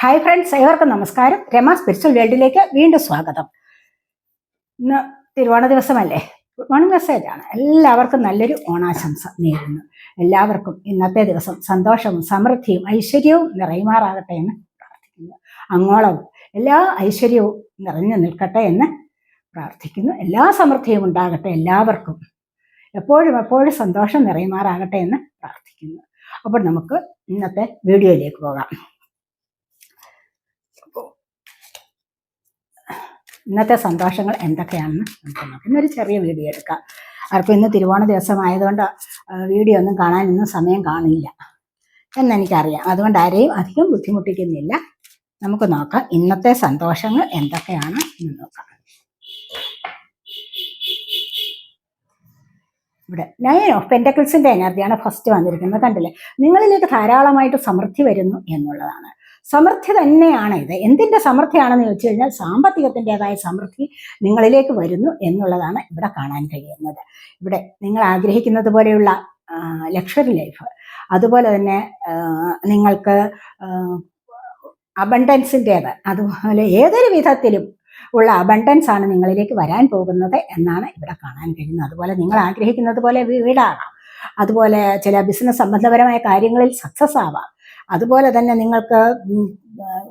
Hi friends ഏവർക്കും നമസ്കാരം. Rama spiritual വേൾഡിലേക്ക് വീണ്ടും സ്വാഗതം. ഇന്ന് തിരുവോണ ദിവസമല്ലേ? ഗുഡ് മോർണിംഗ് ആണ്. എല്ലാവർക്കും നല്ലൊരു ഓണാശംസ നേരുന്നു. എല്ലാവർക്കും ഇന്നത്തെ ദിവസം സന്തോഷവും സമൃദ്ധിയും ഐശ്വര്യവും നിറയുമാറാകട്ടെ എന്ന് പ്രാർത്ഥിക്കുന്നു. അങ്ങോളവും എല്ലാ ഐശ്വര്യവും നിറഞ്ഞു നിൽക്കട്ടെ എന്ന് പ്രാർത്ഥിക്കുന്നു. എല്ലാ സമൃദ്ധിയും ഉണ്ടാകട്ടെ എല്ലാവർക്കും. എപ്പോഴും എപ്പോഴും സന്തോഷം നിറയുമാറാകട്ടെ എന്ന് പ്രാർത്ഥിക്കുന്നു. അപ്പോൾ നമുക്ക് ഇന്നത്തെ വീഡിയോയിലേക്ക് പോകാം. ഇന്നത്തെ സന്തോഷങ്ങൾ എന്തൊക്കെയാണെന്ന് നമുക്ക് നോക്കാം. ഇന്നൊരു ചെറിയ വീഡിയോ എടുക്കാം. ആർക്കും ഇന്ന് തിരുവോണ ദിവസമായതുകൊണ്ട് വീഡിയോ ഒന്നും കാണാൻ ഇന്നും സമയം കാണില്ല എന്നെനിക്കറിയാം. അതുകൊണ്ട് ആരെയും അധികം ബുദ്ധിമുട്ടിക്കുന്നില്ല. നമുക്ക് നോക്കാം ഇന്നത്തെ സന്തോഷങ്ങൾ എന്തൊക്കെയാണ് എന്ന് നോക്കാം. ഇവിടെ നയൻ ഓഫ് പെന്റക്കിൾസിന്റെ എനർജിയാണ് ഫസ്റ്റ് വന്നിരിക്കുന്നത്. കണ്ടില്ലേ? നിങ്ങളിലേക്ക് ധാരാളമായിട്ട് സമൃദ്ധി വരുന്നു എന്നുള്ളതാണ്. സമൃദ്ധി തന്നെയാണ് ഇത്. എന്തിന്റെ സമൃദ്ധിയാണെന്ന് ചോദിച്ചു കഴിഞ്ഞാൽ സാമ്പത്തികത്തിന്റെതായ സമൃദ്ധി നിങ്ങളിലേക്ക് വരുന്നു എന്നുള്ളതാണ് ഇവിടെ കാണാൻ കഴിയുന്നത്. ഇവിടെ നിങ്ങൾ ആഗ്രഹിക്കുന്നത് പോലെയുള്ള ലക്ഷറി ലൈഫ് അതുപോലെ തന്നെ നിങ്ങൾക്ക് അബണ്ടൻസിന്റേത് അതുപോലെ ഏതൊരു വിധത്തിലും ഉള്ള അബണ്ടൻസ് ആണ് നിങ്ങളിലേക്ക് വരാൻ പോകുന്നത് എന്നാണ് ഇവിടെ കാണാൻ കഴിയുന്നത്. അതുപോലെ നിങ്ങൾ ആഗ്രഹിക്കുന്നത് പോലെ വീടാകാം. അതുപോലെ ചില ബിസിനസ് സംബന്ധപരമായ കാര്യങ്ങളിൽ സക്സസ് ആവാം. അതുപോലെ തന്നെ നിങ്ങൾക്ക്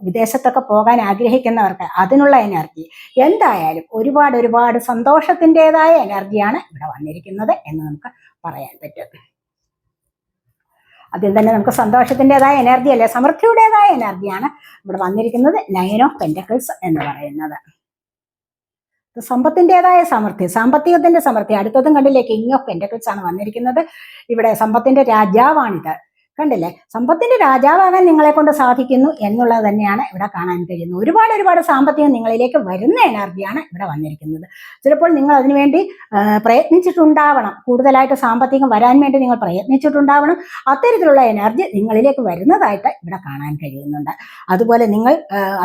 വിദേശത്തൊക്കെ പോകാൻ ആഗ്രഹിക്കുന്നവർക്ക് അതിനുള്ള എനർജി. എന്തായാലും ഒരുപാട് ഒരുപാട് സന്തോഷത്തിന്റെതായ എനർജിയാണ് ഇവിടെ വന്നിരിക്കുന്നത് എന്ന് നമുക്ക് പറയാൻ പറ്റും. അതിൽ തന്നെ നമുക്ക് സന്തോഷത്തിന്റെതായ എനർജി അല്ലേ? സമൃദ്ധിയുടേതായ എനർജിയാണ് ഇവിടെ വന്നിരിക്കുന്നത്. നയൻ ഓഫ് പെന്റക്കിൾസ് എന്ന് പറയുന്നത്. സമ്പത്തിന്റെതായ സമൃദ്ധി സാമ്പത്തികത്തിന്റെ സമൃദ്ധി. അടുത്തതും കണ്ടില്ലേ? കിങ് ഓഫ് പെന്റക്കിൾസ് ആണ് വന്നിരിക്കുന്നത്. ഇവിടെ സമ്പത്തിന്റെ രാജാവാണിത്. കണ്ടില്ലേ? സമ്പത്തിന്റെ രാജാവാകാൻ നിങ്ങളെ കൊണ്ട് സാധിക്കുന്നു എന്നുള്ളത് തന്നെയാണ് ഇവിടെ കാണാൻ കഴിയുന്നത്. ഒരുപാട് ഒരുപാട് സാമ്പത്തികം നിങ്ങളിലേക്ക് വരുന്ന എനർജിയാണ് ഇവിടെ വന്നിരിക്കുന്നത്. ചിലപ്പോൾ നിങ്ങൾ അതിനുവേണ്ടി പ്രയത്നിച്ചിട്ടുണ്ടാവണം. കൂടുതലായിട്ട് സാമ്പത്തികം വരാൻ വേണ്ടി നിങ്ങൾ പ്രയത്നിച്ചിട്ടുണ്ടാവണം. അത്തരത്തിലുള്ള എനർജി നിങ്ങളിലേക്ക് വരുന്നതായിട്ട് ഇവിടെ കാണാൻ കഴിയുന്നുണ്ട്. അതുപോലെ നിങ്ങൾ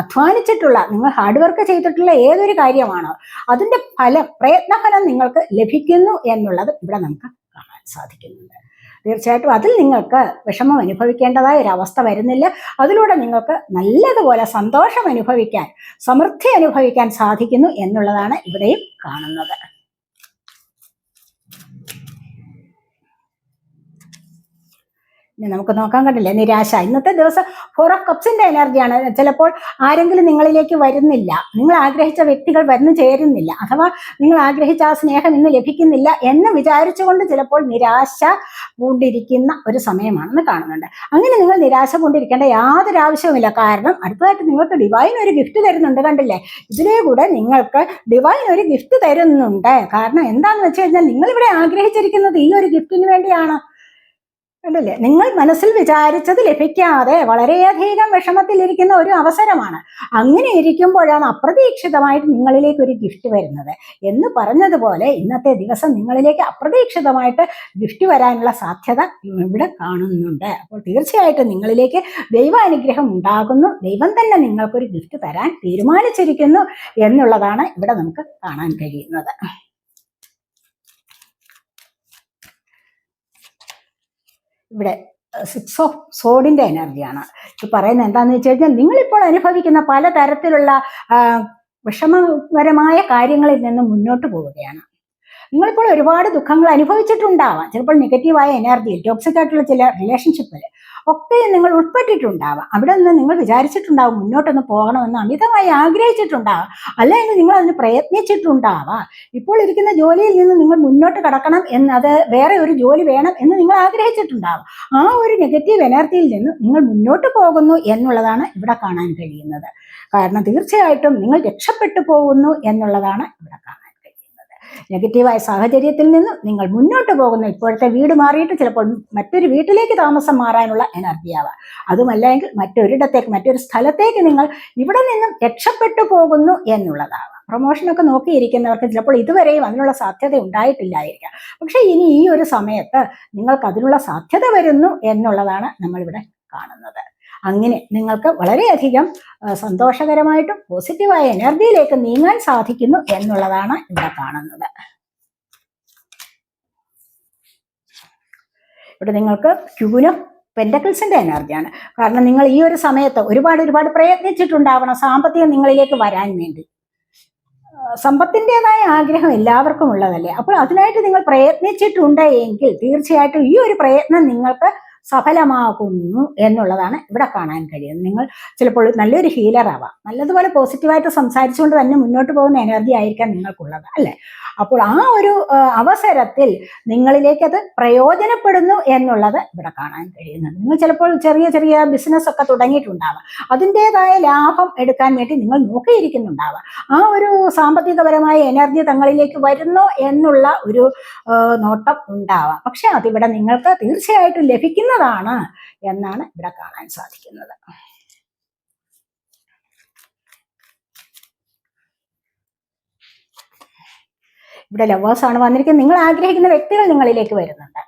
അധ്വാനിച്ചിട്ടുള്ള നിങ്ങൾ ഹാർഡ് വർക്ക് ചെയ്തിട്ടുള്ള ഏതൊരു കാര്യമാണോ അതിന്റെ ഫലം പ്രയത്നഫലം നിങ്ങൾക്ക് ലഭിക്കുന്നു എന്നുള്ളത് ഇവിടെ നമുക്ക് കാണാൻ സാധിക്കുന്നുണ്ട്. തീർച്ചയായിട്ടും അതിൽ നിങ്ങൾക്ക് വിഷമം അനുഭവിക്കേണ്ടതായ ഒരു അവസ്ഥ വരുന്നില്ല. അതിലൂടെ നിങ്ങൾക്ക് നല്ലതുപോലെ സന്തോഷം അനുഭവിക്കാൻ സമൃദ്ധി അനുഭവിക്കാൻ സാധിക്കുന്നു എന്നുള്ളതാണ് ഇവിടെയും കാണുന്നത്. ഇനി നമുക്ക് നോക്കാൻ കണ്ടില്ലേ? നിരാശ. ഇന്നത്തെ ദിവസം ഫോർ ഓഫ് കപ്സിന്റെ എനർജിയാണ് ചിലപ്പോൾ ആരെങ്കിലും നിങ്ങളിലേക്ക് വരുന്നില്ല. നിങ്ങൾ ആഗ്രഹിച്ച വ്യക്തികൾ വന്നു ചേരുന്നില്ല. അഥവാ നിങ്ങൾ ആഗ്രഹിച്ച ആ സ്നേഹം ഇന്ന് ലഭിക്കുന്നില്ല എന്ന് വിചാരിച്ചുകൊണ്ട് ചിലപ്പോൾ നിരാശ പൂണ്ടിരിക്കുന്ന ഒരു സമയമാണെന്ന് കാണുന്നുണ്ട്. അങ്ങനെ നിങ്ങൾ നിരാശ കൊണ്ടിരിക്കേണ്ട യാതൊരു ആവശ്യവുമില്ല. കാരണം അടുത്തതായിട്ട് നിങ്ങൾക്ക് ഡിവൈൻ ഒരു ഗിഫ്റ്റ് തരുന്നുണ്ട് കണ്ടില്ലേ? ഇതിലേ കൂടെ നിങ്ങൾക്ക് ഡിവൈൻ ഒരു ഗിഫ്റ്റ് തരുന്നുണ്ട്. കാരണം എന്താണെന്ന് വെച്ച് കഴിഞ്ഞാൽ നിങ്ങൾ ഇവിടെ ആഗ്രഹിച്ചിരിക്കുന്നത് ഈ ഒരു ഗിഫ്റ്റിന് വേണ്ടിയാണ്. കണ്ടില്ലേ? നിങ്ങൾ മനസ്സിൽ വിചാരിച്ചത് ലഭിക്കാതെ വളരെയധികം വിഷമത്തിലിരിക്കുന്ന ഒരു അവസരമാണ്. അങ്ങനെ ഇരിക്കുമ്പോഴാണ് അപ്രതീക്ഷിതമായിട്ട് നിങ്ങളിലേക്ക് ഒരു ഗിഫ്റ്റ് വരുന്നത്. എന്ന് പറഞ്ഞതുപോലെ ഇന്നത്തെ ദിവസം നിങ്ങളിലേക്ക് അപ്രതീക്ഷിതമായിട്ട് ഗിഫ്റ്റ് വരാനുള്ള സാധ്യത ഇവിടെ കാണുന്നുണ്ട്. അപ്പോൾ തീർച്ചയായിട്ടും നിങ്ങളിലേക്ക് ദൈവാനുഗ്രഹം ഉണ്ടാകുന്നു. ദൈവം തന്നെ നിങ്ങൾക്കൊരു ഗിഫ്റ്റ് തരാൻ തീരുമാനിച്ചിരിക്കുന്നു എന്നുള്ളതാണ് ഇവിടെ നമുക്ക് കാണാൻ കഴിയുന്നത്. ഇവിടെ സിക്സ് ഓഫ് സോഡിന്റെ എനർജിയാണ്. പറയുന്നത് എന്താണെന്ന് വെച്ച് കഴിഞ്ഞാൽ നിങ്ങളിപ്പോൾ അനുഭവിക്കുന്ന പല തരത്തിലുള്ള വിഷമകരമായ കാര്യങ്ങളിൽ നിന്ന് മുന്നോട്ട് പോവുകയാണ്. നിങ്ങളിപ്പോൾ ഒരുപാട് ദുഃഖങ്ങൾ അനുഭവിച്ചിട്ടുണ്ടാവാം. ചിലപ്പോൾ നെഗറ്റീവായ എനർജിയിൽ ടോക്സിക് ആയിട്ടുള്ള ചില റിലേഷൻഷിപ്പിൽ ഒക്കെ നിങ്ങൾ ഉൾപ്പെട്ടിട്ടുണ്ടാവാം. അവിടെ നിന്ന് നിങ്ങൾ വിചാരിച്ചിട്ടുണ്ടാവും മുന്നോട്ടൊന്ന് പോകണമെന്ന് അമിതമായി ആഗ്രഹിച്ചിട്ടുണ്ടാവാം. അല്ലെങ്കിൽ നിങ്ങൾ അതിന് പ്രയത്നിച്ചിട്ടുണ്ടാവാം. ഇപ്പോൾ ഇരിക്കുന്ന ജോലിയിൽ നിന്ന് നിങ്ങൾ മുന്നോട്ട് കടക്കണം എന്ന് അത് വേറെ ഒരു ജോലി വേണം എന്ന് നിങ്ങൾ ആഗ്രഹിച്ചിട്ടുണ്ടാവും. ആ ഒരു നെഗറ്റീവ് എനർജിയിൽ നിന്ന് നിങ്ങൾ മുന്നോട്ട് പോകുന്നു എന്നുള്ളതാണ് ഇവിടെ കാണാൻ കഴിയുന്നത്. കാരണം തീർച്ചയായിട്ടും നിങ്ങൾ രക്ഷപ്പെട്ടു പോകുന്നു എന്നുള്ളതാണ് ഇവിടെ കാണാൻ നെഗറ്റീവായ സാഹചര്യത്തിൽ നിന്നും നിങ്ങൾ മുന്നോട്ട് പോകുന്ന ഇപ്പോഴത്തെ വീട് മാറിയിട്ട് ചിലപ്പോൾ മറ്റൊരു വീട്ടിലേക്ക് താമസം മാറാനുള്ള എനർജി ആവാം അതുമല്ലെങ്കിൽ മറ്റൊരിടത്തേക്ക് മറ്റൊരു സ്ഥലത്തേക്ക് നിങ്ങൾ ഇവിടെ നിന്നും രക്ഷപ്പെട്ടു പോകുന്നു എന്നുള്ളതാണ് പ്രൊമോഷനൊക്കെ നോക്കിയിരിക്കുന്നവർക്ക് ചിലപ്പോൾ ഇതുവരെയും അതിനുള്ള സാധ്യത ഉണ്ടായിട്ടില്ലായിരിക്കാം. പക്ഷെ ഇനി ഈ ഒരു സമയത്ത് നിങ്ങൾക്ക് അതിനുള്ള സാധ്യത വരുന്നു എന്നുള്ളതാണ് നമ്മളിവിടെ കാണുന്നത്. അങ്ങനെ നിങ്ങൾക്ക് വളരെയധികം സന്തോഷകരമായിട്ടും പോസിറ്റീവായ എനർജിയിലേക്ക് നീങ്ങാൻ സാധിക്കുന്നു എന്നുള്ളതാണ് ഇവിടെ കാണുന്നത്. ഇവിടെ നിങ്ങൾക്ക് ക്യൂനും പെൻഡക്കിൾസിന്റെ എനർജിയാണ് കാരണം നിങ്ങൾ ഈ ഒരു സമയത്ത് ഒരുപാട് ഒരുപാട് പ്രയത്നിച്ചിട്ടുണ്ടാവണം സാമ്പത്തികം നിങ്ങളിലേക്ക് വരാൻ വേണ്ടി. സമ്പത്തിന്റെതായ ആഗ്രഹം എല്ലാവർക്കും ഉള്ളതല്ലേ? അപ്പോൾ അതിനായിട്ട് നിങ്ങൾ പ്രയത്നിച്ചിട്ടുണ്ട് എങ്കിൽ തീർച്ചയായിട്ടും ഈ ഒരു പ്രയത്നം നിങ്ങൾക്ക് സഫലമാകുന്നു എന്നുള്ളതാണ് ഇവിടെ കാണാൻ കഴിയുന്നത്. നിങ്ങൾ ചിലപ്പോൾ നല്ലൊരു ഹീലർ ആവാം. നല്ലതുപോലെ പോസിറ്റീവായിട്ട് സംസാരിച്ചുകൊണ്ട് തന്നെ മുന്നോട്ട് പോകുന്ന എനർജി ആയിരിക്കാം നിങ്ങൾക്കുള്ളത് അല്ലേ? അപ്പോൾ ആ ഒരു അവസരത്തിൽ നിങ്ങളിലേക്ക് അത് പ്രയോജനപ്പെടുന്നു എന്നുള്ളത് ഇവിടെ കാണാൻ കഴിയുന്നുണ്ട് നിങ്ങൾ ചിലപ്പോൾ ചെറിയ ചെറിയ ബിസിനസ് ഒക്കെ തുടങ്ങിയിട്ടുണ്ടാവാം. അതിന്റെതായ ലാഭം എടുക്കാൻ വേണ്ടി നിങ്ങൾ നോക്കിയിരിക്കുന്നുണ്ടാവാം. ആ ഒരു സാമ്പത്തികപരമായ എനർജി തങ്ങളിലേക്ക് വരുന്നു എന്നുള്ള ഒരു നോട്ടം ഉണ്ടാവാം. പക്ഷെ അതിവിടെ നിങ്ങൾക്ക് തീർച്ചയായിട്ടും ലഭിക്കുന്നതാണ് എന്നാണ് ഇവിടെ കാണാൻ സാധിക്കുന്നത്. ഇവിടെ ലവേഴ്സാണ് വന്നിരിക്കുന്നത്. നിങ്ങൾ ആഗ്രഹിക്കുന്ന വ്യക്തികൾ നിങ്ങളിലേക്ക് വരുന്നുണ്ട്.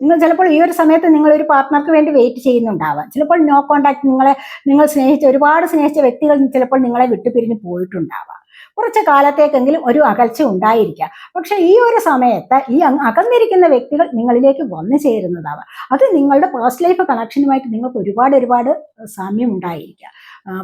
നിങ്ങൾ ചിലപ്പോൾ ഈ ഒരു സമയത്ത് നിങ്ങൾ ഒരു പാർട്ട്ണർക്ക് വേണ്ടി വെയിറ്റ് ചെയ്യുന്നുണ്ടാവാം. ചിലപ്പോൾ നോ കോണ്ടാക്ട് നിങ്ങളെ നിങ്ങൾ സ്നേഹിച്ച ഒരുപാട് സ്നേഹിച്ച വ്യക്തികൾ ചിലപ്പോൾ നിങ്ങളെ വിട്ടുപിരിഞ്ഞ് പോയിട്ടുണ്ടാവാം. കുറച്ച് കാലത്തേക്കെങ്കിലും ഒരു അകൽച്ച ഉണ്ടായിരിക്കാം. പക്ഷെ ഈ ഒരു സമയത്ത് ഈ അകന്നിരിക്കുന്ന വ്യക്തികൾ നിങ്ങളിലേക്ക് വന്നു ചേരുന്നതാവാം. അത് നിങ്ങളുടെ പേഴ്സ് ലൈഫ് കണക്ഷനുമായിട്ട് നിങ്ങൾക്ക് ഒരുപാട് ഒരുപാട് സാമ്യം ഉണ്ടായിരിക്കാം.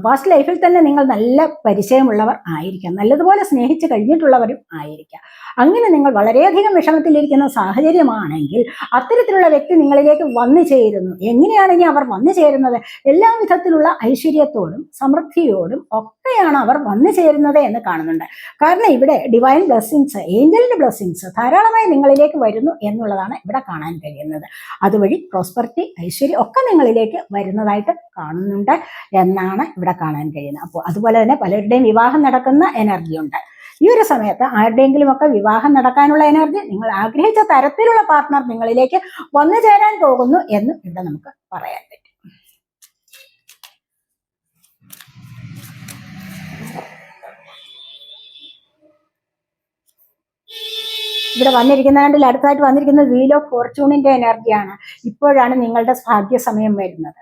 പാസ്റ്റ് ലൈഫിൽ തന്നെ നിങ്ങൾ നല്ല പരിചയമുള്ളവർ ആയിരിക്കാം. നല്ലതുപോലെ സ്നേഹിച്ച് കഴിഞ്ഞിട്ടുള്ളവരും ആയിരിക്കാം. അങ്ങനെ നിങ്ങൾ വളരെയധികം വിഷമത്തിലിരിക്കുന്ന സാഹചര്യമാണെങ്കിൽ അത്തരത്തിലുള്ള വ്യക്തി നിങ്ങളിലേക്ക് വന്നു ചേരുന്നു. എങ്ങനെയാണ് ഇനി അവർ വന്നു ചേരുന്നത്? എല്ലാ വിധത്തിലുള്ള ഐശ്വര്യത്തോടും സമൃദ്ധിയോടും ഒക്കെയാണ് അവർ വന്നു ചേരുന്നത് എന്ന് കാണുന്നുണ്ട്. കാരണം ഇവിടെ ഡിവൈൻ ബ്ലെസ്സിങ്സ് ഏഞ്ചലിന്റെ ബ്ലെസ്സിങ്സ് ധാരാളമായി നിങ്ങളിലേക്ക് വരുന്നു എന്നുള്ളതാണ് ഇവിടെ കാണാൻ കഴിയുന്നത്. അതുവഴി പ്രോസ്പെറിറ്റി ഐശ്വര്യം ഒക്കെ നിങ്ങളിലേക്ക് വരുന്നതായിട്ട് കാണുന്നുണ്ട് എന്നാണ് ഇവിടെ കാണാൻ കഴിയുന്നത്. അപ്പോൾ അതുപോലെ തന്നെ പലരുടെയും വിവാഹം നടക്കുന്ന എനർജി ഉണ്ട്. ഈ ഒരു സമയത്ത് ആരുടെയെങ്കിലും ഒക്കെ വിവാഹം നടക്കാനുള്ള എനർജി നിങ്ങൾ ആഗ്രഹിച്ച തരത്തിലുള്ള പാർട്ട്ണർ നിങ്ങളിലേക്ക് വന്നു ചേരാൻ പോകുന്നു എന്ന് ഇവിടെ നമുക്ക് പറയാൻ പറ്റും. ഇവിടെ വന്നിരിക്കുന്ന കണ്ടിൽ അടുത്തായിട്ട് വന്നിരിക്കുന്നത് വീൽ ഓഫ് ഫോർച്യൂണിന്റെ എനർജിയാണ് ഇപ്പോഴാണ് നിങ്ങളുടെ ഭാഗ്യ സമയം വരുന്നത്.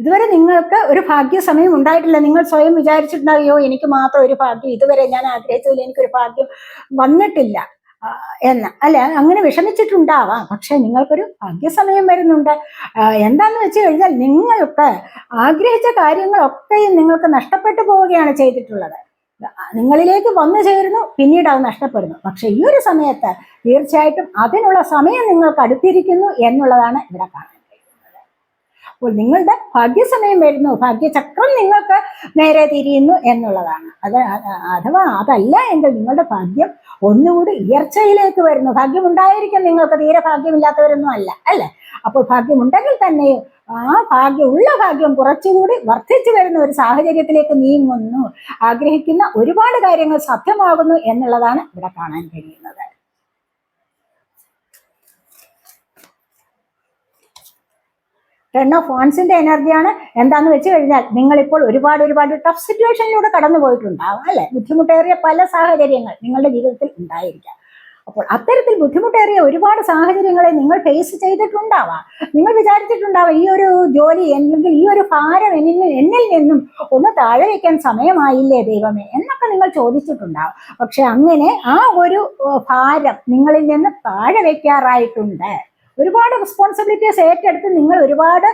ഇതുവരെ നിങ്ങൾക്ക് ഒരു ഭാഗ്യ സമയം ഉണ്ടായിട്ടില്ല. നിങ്ങൾ സ്വയം വിചാരിച്ചിട്ടുണ്ടായോ എനിക്ക് മാത്രം ഒരു ഭാഗ്യം ഇതുവരെ ഞാൻ ആഗ്രഹിച്ചതിൽ എനിക്കൊരു ഭാഗ്യം വന്നിട്ടില്ല എന്ന്. അല്ലെ അങ്ങനെ വിഷമിച്ചിട്ടുണ്ടാവാം. പക്ഷെ നിങ്ങൾക്കൊരു ഭാഗ്യസമയം വരുന്നുണ്ട്. എന്താന്ന് വെച്ച് കഴിഞ്ഞാൽ നിങ്ങൾക്ക് ആഗ്രഹിച്ച കാര്യങ്ങളൊക്കെയും നിങ്ങൾക്ക് നഷ്ടപ്പെട്ടു പോവുകയാണ് ചെയ്തിട്ടുള്ളത്. നിങ്ങളിലേക്ക് വന്നു ചേരുന്നു പിന്നീട് അത് നഷ്ടപ്പെടുന്നു. പക്ഷെ ഈ ഒരു സമയത്ത് തീർച്ചയായിട്ടും അതിനുള്ള സമയം നിങ്ങൾക്ക് അടുത്തിരിക്കുന്നു എന്നുള്ളതാണ് ഇവിടെ കാണാൻ കഴിയുന്നത് അപ്പോൾ നിങ്ങളുടെ ഭാഗ്യസമയം വരുന്നു. ഭാഗ്യചക്രം നിങ്ങൾക്ക് നേരെ തിരിയുന്നു എന്നുള്ളതാണ്. അത് അഥവാ അതല്ല എങ്കിൽ നിങ്ങളുടെ ഭാഗ്യം ഒന്നുകൂടി ഉയർച്ചയിലേക്ക് വരുന്നു. ഭാഗ്യം ഉണ്ടായിരിക്കും നിങ്ങൾക്ക്. തീരെ ഭാഗ്യമില്ലാത്തവരൊന്നും അല്ല അല്ലേ? അപ്പോൾ ഭാഗ്യമുണ്ടെങ്കിൽ തന്നെയും ആ ഭാഗ്യം ഉള്ള ഭാഗ്യം കുറച്ചുകൂടി വർദ്ധിച്ചു വരുന്ന ഒരു സാഹചര്യത്തിലേക്ക് നീങ്ങുന്നു. ആഗ്രഹിക്കുന്ന ഒരുപാട് കാര്യങ്ങൾ സാധ്യമാകുന്നു എന്നുള്ളതാണ് ഇവിടെ കാണാൻ കഴിയുന്നത്. ടെൻ ഓഫ് വൺസിന്റെ എനർജിയാണ് എന്താന്ന് വെച്ച് കഴിഞ്ഞാൽ നിങ്ങളിപ്പോൾ ഒരുപാട് ഒരുപാട് ടഫ് സിറ്റുവേഷനിലൂടെ കടന്നു പോയിട്ടുണ്ടാവാം അല്ലെ? ബുദ്ധിമുട്ടേറിയ പല സാഹചര്യങ്ങൾ നിങ്ങളുടെ ജീവിതത്തിൽ ഉണ്ടായിരിക്കാം. അപ്പോൾ അത്തരത്തിൽ ബുദ്ധിമുട്ടേറിയ ഒരുപാട് സാഹചര്യങ്ങളെ നിങ്ങൾ ഫേസ് ചെയ്തിട്ടുണ്ടാവാം. നിങ്ങൾ വിചാരിച്ചിട്ടുണ്ടാവാം ഈ ഒരു ജോലി അല്ലെങ്കിൽ ഈ ഒരു ഭാരം എന്നിൽ എന്നിൽ നിന്നും ഒന്ന് താഴെ വയ്ക്കാൻ സമയമായില്ലേ ദൈവമേ എന്നൊക്കെ നിങ്ങൾ ചോദിച്ചിട്ടുണ്ടാവും. പക്ഷെ അങ്ങനെ ആ ഒരു ഭാരം നിങ്ങളിൽ നിന്ന് താഴെ വയ്ക്കാറായിട്ടുണ്ട്. ഒരുപാട് റെസ്പോൺസിബിലിറ്റീസ് ഏറ്റെടുത്ത് നിങ്ങൾ ഒരുപാട്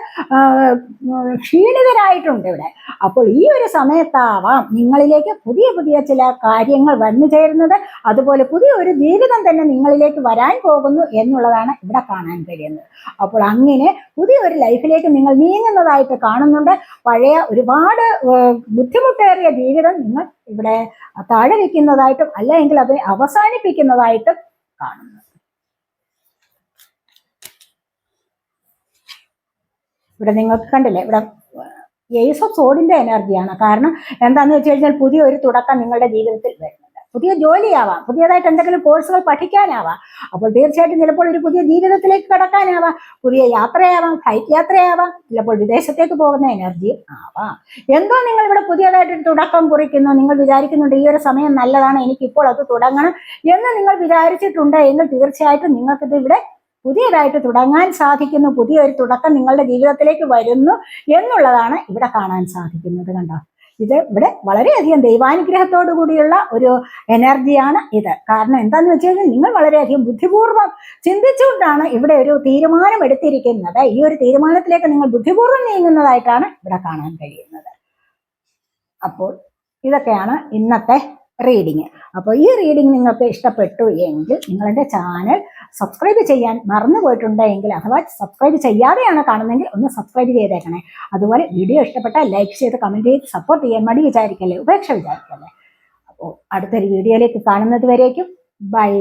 ക്ഷീണിതരായിട്ടുണ്ട് ഇവിടെ. അപ്പോൾ ഈ ഒരു സമയത്താവാം നിങ്ങളിലേക്ക് പുതിയ പുതിയ ചില കാര്യങ്ങൾ വന്നു ചേരുന്നത്. അതുപോലെ പുതിയ ഒരു ജീവിതം തന്നെ നിങ്ങളിലേക്ക് വരാൻ പോകുന്നു എന്നുള്ളതാണ് ഇവിടെ കാണാൻ കഴിയുന്നത്. അപ്പോൾ അങ്ങനെ പുതിയ ഒരു ലൈഫിലേക്ക് നിങ്ങൾ നീങ്ങുന്നതായിട്ട് കാണുന്നുണ്ട്. പഴയ ഒരുപാട് ബുദ്ധിമുട്ടേറിയ ജീവിതം നിങ്ങൾ ഇവിടെ താഴെ വയ്ക്കുന്നതായിട്ടും അല്ലെങ്കിൽ അത് അവസാനിപ്പിക്കുന്നതായിട്ടും കാണുന്നു. ഇവിടെ നിങ്ങൾക്ക് കണ്ടില്ലേ ഇവിടെ ഏസ് ഓഫ് സോഡിന്റെ എനർജിയാണ് കാരണം എന്താന്ന് വെച്ച് കഴിഞ്ഞാൽ പുതിയ ഒരു തുടക്കം നിങ്ങളുടെ ജീവിതത്തിൽ വരുന്നുണ്ട്. പുതിയ ജോലിയാവാം പുതിയതായിട്ട് എന്തെങ്കിലും കോഴ്സുകൾ പഠിക്കാനാവാം. അപ്പോൾ തീർച്ചയായിട്ടും ചിലപ്പോൾ ഒരു പുതിയ ജീവിതത്തിലേക്ക് കടക്കാനാവാം പുതിയ യാത്രയാവാം ഫ്ലൈറ്റ് യാത്രയാവാം ചിലപ്പോൾ വിദേശത്തേക്ക് പോകുന്ന എനർജി ആവാം. എന്തോ നിങ്ങൾ ഇവിടെ പുതിയതായിട്ട് തുടക്കം കുറിക്കുന്നു. നിങ്ങൾ വിചാരിക്കുന്നുണ്ട് ഈ ഒരു സമയം നല്ലതാണ് എനിക്കിപ്പോൾ അത് തുടങ്ങണം എന്ന് നിങ്ങൾ വിചാരിച്ചിട്ടുണ്ട് എങ്കിൽ തീർച്ചയായിട്ടും നിങ്ങൾക്കിത് ഇവിടെ പുതിയതായിട്ട് തുടങ്ങാൻ സാധിക്കുന്നു പുതിയൊരു തുടക്കം നിങ്ങളുടെ ജീവിതത്തിലേക്ക് വരുന്നു എന്നുള്ളതാണ് ഇവിടെ കാണാൻ സാധിക്കുന്നത് കണ്ടോ? ഇത് ഇവിടെ വളരെയധികം ദൈവാനുഗ്രഹത്തോടു കൂടിയുള്ള ഒരു എനർജിയാണ് ഇത്. കാരണം എന്താന്ന് വെച്ച് കഴിഞ്ഞാൽ നിങ്ങൾ വളരെയധികം ബുദ്ധിപൂർവം ചിന്തിച്ചുകൊണ്ടാണ് ഇവിടെ ഒരു തീരുമാനം എടുത്തിരിക്കുന്നത്. ഈ ഒരു തീരുമാനത്തിലേക്ക് നിങ്ങൾ ബുദ്ധിപൂർവം നീങ്ങുന്നതായിട്ടാണ് ഇവിടെ കാണാൻ കഴിയുന്നത്. അപ്പോൾ ഇതൊക്കെയാണ് ഇന്നത്തെ റീഡിങ് അപ്പോൾ ഈ റീഡിങ് നിങ്ങൾക്ക് ഇഷ്ടപ്പെട്ടു എങ്കിൽ നിങ്ങളുടെ ചാനൽ സബ്സ്ക്രൈബ് ചെയ്യാൻ മറന്നു പോയിട്ടുണ്ടെങ്കിൽ അഥവാ സബ്സ്ക്രൈബ് ചെയ്യാതെയാണ് കാണുന്നതെങ്കിൽ ഒന്ന് സബ്സ്ക്രൈബ് ചെയ്തേക്കണേ. അതുപോലെ വീഡിയോ ഇഷ്ടപ്പെട്ടാൽ ലൈക്ക് ചെയ്ത് കമന്റ് ചെയ്ത് സപ്പോർട്ട് ചെയ്യാൻ മടി വിചാരിക്കല്ലേ? ഉപേക്ഷ വിചാരിക്കല്ലേ? അപ്പോൾ അടുത്തൊരു വീഡിയോയിലേക്ക് കാണുന്നത് വരേക്കും. ബൈ